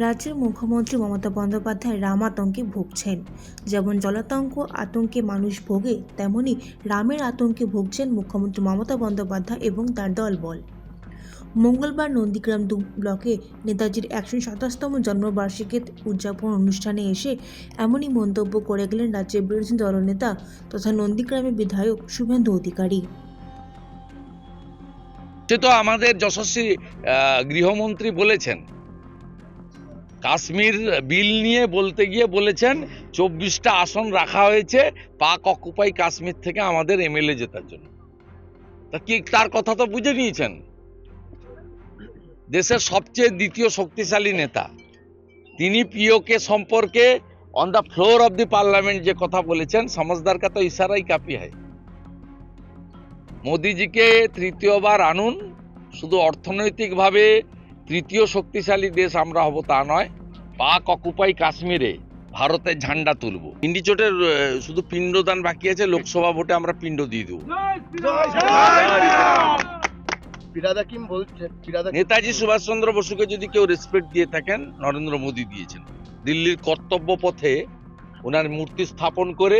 রাজ্যের মুখ্যমন্ত্রী মমতা বন্দ্যোপাধ্যায় রাম আতঙ্কে ভুগছেন। যেমন জলাতঙ্ক আতঙ্কে মানুষ ভোগে, তেমনি রামের আতঙ্কে ভুগছেন মুখ্যমন্ত্রী মমতা বন্দ্যোপাধ্যায় এবং তার দলবল। মঙ্গলবার নন্দীগ্রাম দু ব্লকে নেতাজির একশো সাতাশতম জন্মবার্ষিকী উদযাপন অনুষ্ঠানে এসে এমনই মন্তব্য করে গেলেন রাজ্যের বিরোধী দলনেতা তথা নন্দীগ্রামের বিধায়ক শুভেন্দু অধিকারী। সে তো আমাদের যশস্বী গৃহমন্ত্রী বলেছেন। কাশ্মীর বিল নিয়ে বলতে গিয়ে বলেছেন, চব্বিশটা আসন রাখা হয়েছে, পাক অকুপাই কাশ্মীর থেকে আমাদের এমএলএ জেতার জন্য। তা কি তার কথা তো বুঝে নিয়েছেন? দেশের সবচেয়ে দ্বিতীয় শক্তিশালী নেতা। তিনি পিওকে সম্পর্কে on the floor of the parliament যে কথা বলেছেন সমজদার কা তো ইশারাই কাপি হয় মোদিজিকে তৃতীয়বার আনুন, শুধু অর্থনৈতিকভাবে তৃতীয় শক্তিশালী দেশ আমরা হব তা নয়। পাক অকুপাই কাশ্মীরে ভারতের ঝান্ডা তুলব। ইন্ডিচোটের শুধু পিণ্ডদান বাকি আছে লোকসভা ভোটে আমরা পিণ্ড দিয়ে দেবো। নেতাজি সুভাষচন্দ্র বসুকে যদি কেউ রেসপেক্ট দিয়ে থাকেন নরেন্দ্র মোদী দিয়েছেন। দিল্লির কর্তব্য পথে ওনার মূর্তি স্থাপন করে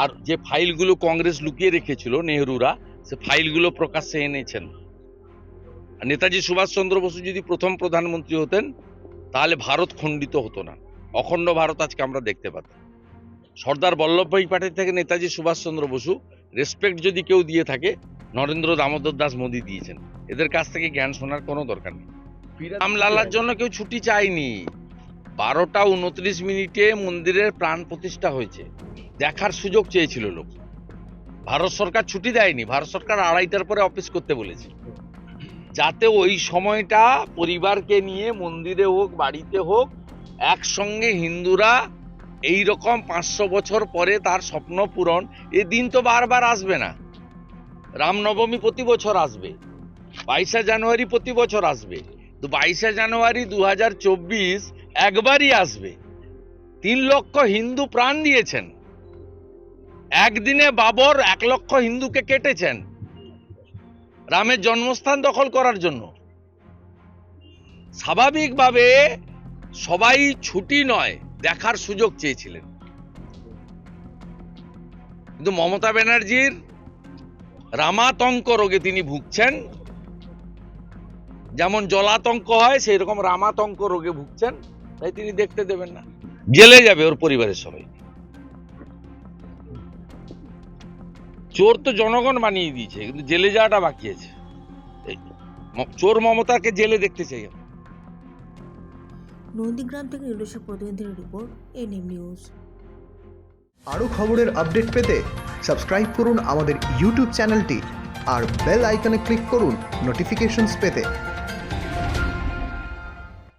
আর যে ফাইলগুলো কংগ্রেস লুকিয়ে রেখেছিল নেহরুরা সে ফাইলগুলো প্রকাশ্যে এনেছেন। নেতাজি সুভাষচন্দ্র বসু যদি প্রথম প্রধানমন্ত্রী হতেন তাহলে ভারত খণ্ডিত হতো না। অখণ্ড ভারত আজকে আমরা দেখতে পাতাম সর্দার বল্লভভাই প্যাটেল থেকে নেতাজি সুভাষচন্দ্র বসু রেসপেক্ট যদি কেউ দিয়ে থাকে নরেন্দ্র দামোদর দাস মোদী দিয়েছেন। এদের কাছ থেকে জ্ঞান শোনার কোনো দরকার নেই। রামলালার জন্য কেউ ছুটি চায়নি। বারোটা উনত্রিশ মিনিটে মন্দিরের প্রাণ প্রতিষ্ঠা হয়েছে। দেখার সুযোগ চেয়েছিল লোক। ভারত সরকার ছুটি দেয়নি। ভারত সরকার আড়াইটার পরে অফিস করতে বলেছে। যাতে ওই সময়টা পরিবারকে নিয়ে মন্দিরে হোক, বাড়িতে হোক, একসঙ্গে হিন্দুরা এই রকম পাঁচশো বছর পরে তার স্বপ্ন পূরণ। এ দিন তো বারবার আসবে না। রামনবমী প্রতি বছর আসবে। বাইশে জানুয়ারি প্রতি বছর আসবে। তো বাইশে জানুয়ারি দু হাজার চব্বিশ একবারই আসবে। তিন লক্ষ হিন্দু প্রাণ দিয়েছেন। একদিনে বাবর এক লক্ষ হিন্দুকে কেটেছেন। রামের জন্মস্থান দখল করার জন্য। স্বাভাবিকভাবে সবাই ছুটি নয়, দেখার সুযোগ চেয়েছিলেন। কিন্তু মমতা ব্যানার্জির রামাতঙ্ক রোগে তিনি ভুগছেন। যেমন জলাতঙ্ক হয় সেই রকম রামাতঙ্ক রোগে ভুগছেন। তাই তিনি দেখতে দেবেন না। জেলে যাবে ওর পরিবারের সবাই। চোর তো জনগণ বানিয়ে দিয়েছে কিন্তু জেলে যাওয়াটা বাকি আছে। চোর মমতাকে জেলে দেখতে চাই। নন্দীগ্রাম থেকে নিজস্ব প্রতিনিধির রিপোর্ট এনএম নিউজ। আরও খবরের আপডেট পেতে সাবস্ক্রাইব করুন আমাদের ইউটিউব চ্যানেলটি আর বেল আইকনে ক্লিক করুন নোটিফিকেশনস পেতে।